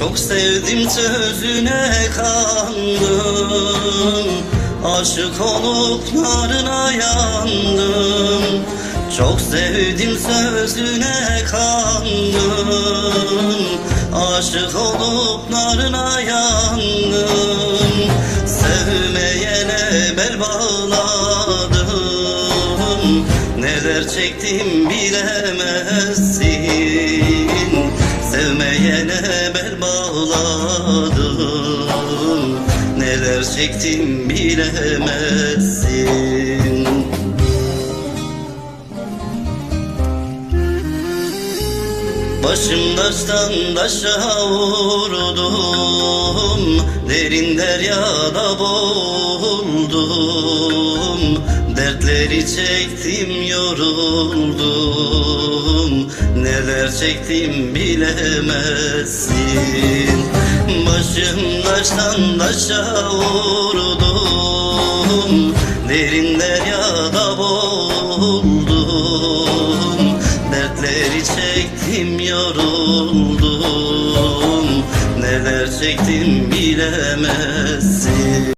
Çok sevdim sözüne kandım. Aşık olup narına yandım. Çok sevdim sözüne kandım. Aşık olup narına yandım. Sevmeyene bel bağladım Neler çektim bilemezsin Bel bağladım Neler çektim bilemezsin. Başım taştan taşa vurdum Derin deryada boğuldum. Dertleri çektim yoruldum Neler çektim bilemezsin. Başım taştan taşa vurdum Derin deryada boğuldum Dertleri çektim yoruldum Neler çektim bilemez